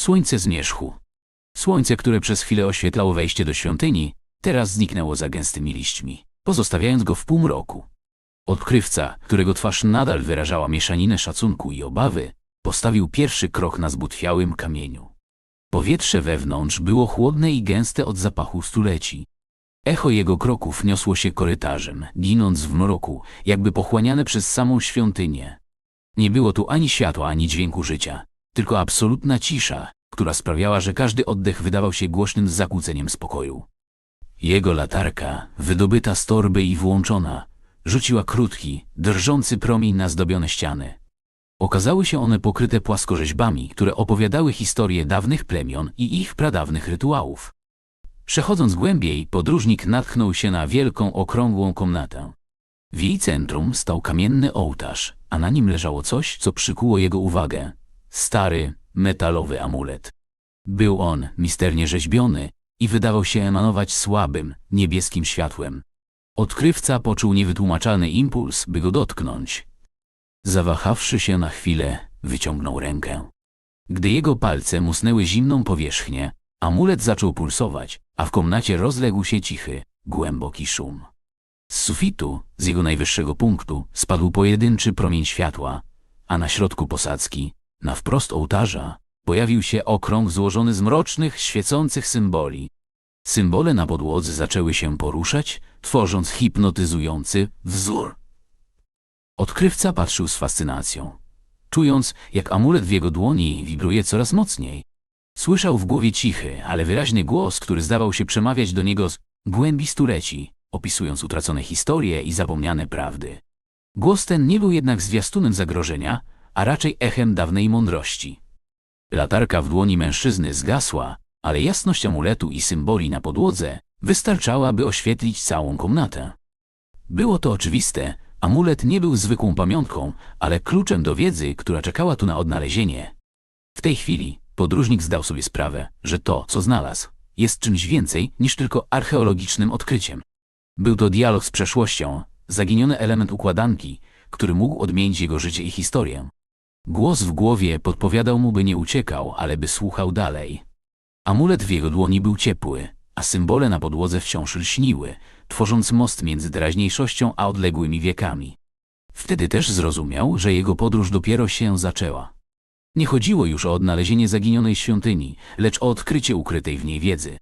Słońce zmierzchu. Słońce, które przez chwilę oświetlało wejście do świątyni, teraz zniknęło za gęstymi liśćmi, pozostawiając go w półmroku. Odkrywca, którego twarz nadal wyrażała mieszaninę szacunku i obawy, postawił pierwszy krok na zbutwiałym kamieniu. Powietrze wewnątrz było chłodne i gęste od zapachu stuleci. Echo jego kroków niosło się korytarzem, ginąc w mroku, jakby pochłaniane przez samą świątynię. Nie było tu ani światła, ani dźwięku życia, tylko absolutna cisza, która sprawiała, że każdy oddech wydawał się głośnym zakłóceniem spokoju. Jego latarka, wydobyta z torby i włączona, rzuciła krótki, drżący promień na zdobione ściany. Okazały się one pokryte płaskorzeźbami, które opowiadały historię dawnych plemion i ich pradawnych rytuałów. Przechodząc głębiej, podróżnik natknął się na wielką, okrągłą komnatę. W jej centrum stał kamienny ołtarz, a na nim leżało coś, co przykuło jego uwagę. Stary, metalowy amulet. Był on misternie rzeźbiony i wydawał się emanować słabym, niebieskim światłem. Odkrywca poczuł niewytłumaczalny impuls, by go dotknąć. Zawahawszy się na chwilę, wyciągnął rękę. Gdy jego palce musnęły zimną powierzchnię, amulet zaczął pulsować, a w komnacie rozległ się cichy, głęboki szum. Z sufitu, z jego najwyższego punktu, spadł pojedynczy promień światła, a na środku posadzki, na wprost ołtarza, pojawił się okrąg złożony z mrocznych, świecących symboli. Symbole na podłodze zaczęły się poruszać, tworząc hipnotyzujący wzór. Odkrywca patrzył z fascynacją, czując, jak amulet w jego dłoni wibruje coraz mocniej. Słyszał w głowie cichy, ale wyraźny głos, który zdawał się przemawiać do niego z głębi stuleci, opisując utracone historie i zapomniane prawdy. Głos ten nie był jednak zwiastunem zagrożenia, a raczej echem dawnej mądrości. Latarka w dłoni mężczyzny zgasła, ale jasność amuletu i symboli na podłodze wystarczała, by oświetlić całą komnatę. Było to oczywiste, amulet nie był zwykłą pamiątką, ale kluczem do wiedzy, która czekała tu na odnalezienie. W tej chwili podróżnik zdał sobie sprawę, że to, co znalazł, jest czymś więcej niż tylko archeologicznym odkryciem. Był to dialog z przeszłością, zaginiony element układanki, który mógł odmienić jego życie i historię. Głos w głowie podpowiadał mu, by nie uciekał, ale by słuchał dalej. Amulet w jego dłoni był ciepły, a symbole na podłodze wciąż lśniły, tworząc most między teraźniejszością a odległymi wiekami. Wtedy też zrozumiał, że jego podróż dopiero się zaczęła. Nie chodziło już o odnalezienie zaginionej świątyni, lecz o odkrycie ukrytej w niej wiedzy.